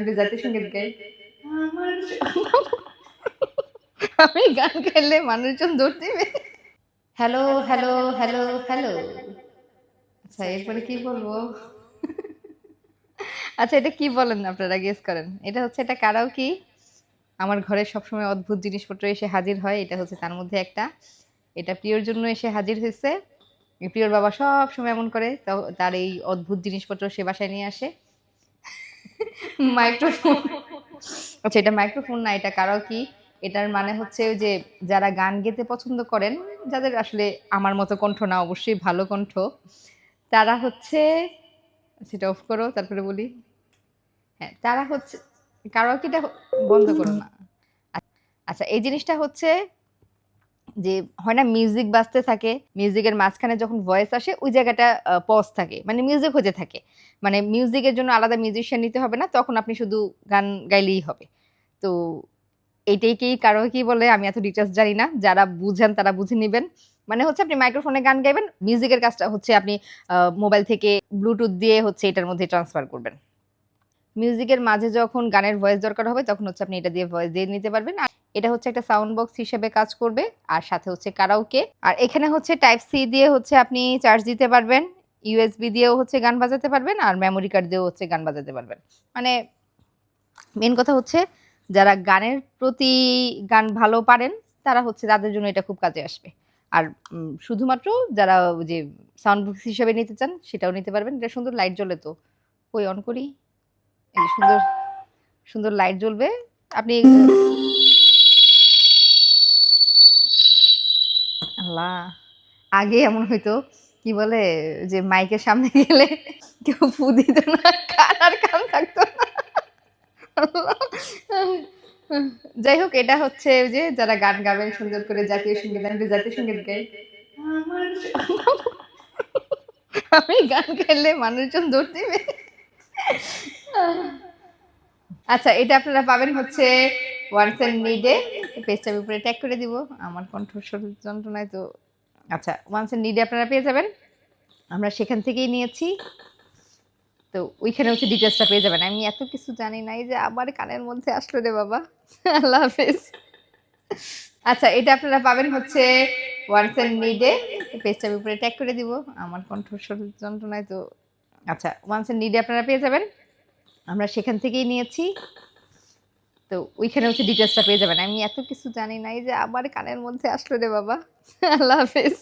আমি জাতীয় সংগীত গাই আমি গান গাইলে মানুষজন দৌড় দিবে হ্যালো হ্যালো হ্যালো হ্যালো আচ্ছা এরপরে কি বলব? আচ্ছা এটা কি বলেন আপনারা? গেস করেন। এটা হচ্ছে এটা কারাও কি আমার ঘরে সবসময় অদ্ভুত জিনিসপত্র এসে হাজির হয়। এটা হচ্ছে তার মধ্যে একটা। এটা প্রিয়র জন্য এসে হাজির হয়েছে। প্রিয়র বাবা সব সময় এমন করে। তার এই অদ্ভুত জিনিসপত্র সে বাসায় নিয়ে আসে। মাইক্রোফোন। আচ্ছা এটা মাইক্রোফোন না, এটা কারও কি এটার মানে হচ্ছে যে, যারা গান গেতে পছন্দ করেন, যাদের আসলে আমার মতো কণ্ঠ না, অবশ্যই ভালো কণ্ঠ, তারা হচ্ছে, সেটা অফ করো, তারপরে বলি। হ্যাঁ তারা হচ্ছে কারাওকিটা বন্ধ করো না। আচ্ছা এই জিনিসটা হচ্ছে যে হয় না মিউজিক বাজতে থাকে মিউজিকের মাঝখানে যখন ভয়েস আসে, ওই জায়গাটা পজ থাকে মানে মিউজিক হতে থাকে। মানে মিউজিকের জন্য আলাদা মিউজিশিয়ান নিতে হবে না, তখন আপনি শুধু গান গাইলেই হবে। তো এইটাইকেই কারও কি বলে? আমি এত ডিটেলস জানি না। যারা বুঝেন, তারা বুঝে নেবেন। মানে হচ্ছে আপনি মাইক্রোফোনে গান গাইবেন মিউজিকের কাজটা হচ্ছে আপনি মোবাইল থেকে ব্লুটুথ দিয়ে হচ্ছে এটার মধ্যে ট্রান্সফার করবেন। মিউজিকের মাঝে যখন গানের ভয়েস দরকার হবে, তখন হচ্ছে আপনি এটা দিয়ে ভয়েস দিয়ে নিতে পারবেন। আর এটা হচ্ছে একটা সাউন্ড বক্স হিসেবে কাজ করবে, আর সাথে হচ্ছে কারাওকে আর এখানে হচ্ছে টাইপ সি দিয়ে হচ্ছে আপনি চার্জ দিতে পারবেন ইউএসবি দিয়েও হচ্ছে গান বাজাতে পারবেন, আর মেমোরি কার্ড দিয়েও হচ্ছে গান বাজাতে পারবেন। মানে মেন কথা হচ্ছে যারা গানের প্রতি গান ভালো পারেন, তারা হচ্ছে তাদের জন্য এটা খুব কাজে আসবে। আর শুধুমাত্র যারা যে সাউন্ড বক্স হিসেবে নিতে চান, সেটাও নিতে পারবেন। এটা সুন্দর লাইট জ্বলে তো। ওই অন করি। সুন্দর সুন্দর লাইট জ্বলবে। আপনি আল্লাহ আগে এমন হইতো, কি বলে, যে মাইকের সামনে গেলে কেউ ফু দিত না কান আর কান থাকতো যাই হোক, এটা হচ্ছে যে যারা গান গাবেন, সুন্দর করে জাতীয় সংগীত, আমি জাতীয় সংগীত গাই। আমি গান গাইলে মানুষজন দৌড় দিবে। আচ্ছা এটা আপনারা পাবেন হচ্ছে ওয়ান্স এন্ড নিডে পেজটা আমি উপরে ট্যাগ করে দিব। আমার কণ্ঠস্বর যন্ত্রণায় তো আচ্ছা ওয়ান্স এন্ড নিডে আপনারা পেয়ে যাবেন। আমরা সেখান থেকেই নিয়েছি। তো ওইখানে হচ্ছে ডিটেলসটা পেয়ে যাবেন। আমি এত কিছু জানি না এই যে আমার কানের মধ্যে আসলো রে বাবা। আল্লাহ হাফেজ। আচ্ছা এটা আপনারা পাবেন হচ্ছে ওয়ান্স এন্ড নিডে পেজটা আমি উপরে ট্যাগ করে দিব। আমার কণ্ঠস্বর যন্ত্রণায় তো আচ্ছা ওয়ান্স এন্ড নিডে আপনারা পেয়ে যাবেন। আমরা সেখান থেকেই নিয়েছি। তো ওইখানে হচ্ছে ডিটেলসটা পেয়ে যাবেন। আমি এত কিছু জানি নাই যে আমার কানের মধ্যে আসলো রে বাবা। আল্লাহ হাফেজ।